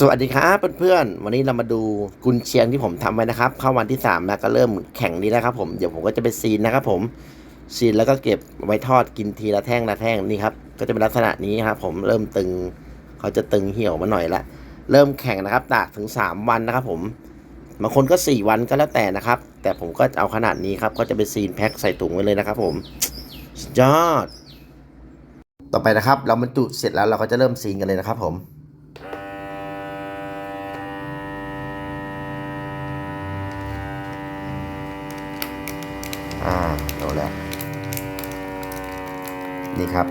สวัสดีครับเพื่อนๆ วันนี้เรามาดูกุนเชียงที่ผมทำไว้นะครับ เข้าวันที่3แล้วก็เริ่มแข่งนี้แล้วครับผมเดี๋ยวผมก็จะไปซีนนะครับผมซีนแล้วก็เก็บไว้ทอดกินทีละแท่งละแท่งนี่ครับก็จะเป็นลักษณะนี้ครับผมเริ่มตึงเขาจะตึงเหี่ยวมาหน่อยละเริ่มแข่งนะครับตากถึง 3 วันนะครับผมบางคนก็ 4 วันก็แล้วแต่นะครับ แต่ผมก็เอาขนาดนี้ครับก็จะไปซีนแพ็คใส่ถุงไว้เลยนะครับผมยอด ต่อไปนะครับ เราบรรจุเสร็จแล้วเราก็จะเริ่มซีนกันเลยนะครับผม อ่าเอาแล้ว นี่ครับ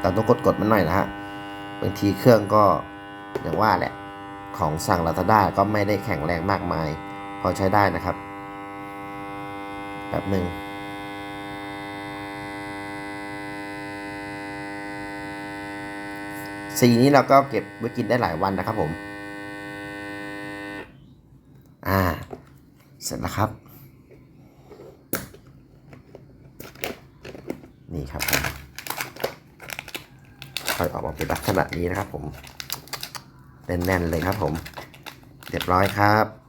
เราต้องกดกดๆมันหน่อยนะฮะ บางทีเครื่องก็อย่างว่าแหละ ของสั่งลาซาด้าก็ไม่ได้แข็งแรงมากมาย พอใช้ได้นะครับ แบบหนึ่งสีนี้เราก็เก็บไว้กินได้หลายวันนะครับผม อ่า เสร็จแล้วครับ นี่ครับผมค่อยออกมาเป็นลักษณะนี้นะครับผม แน่นๆเลยครับผม เรียบร้อยครับ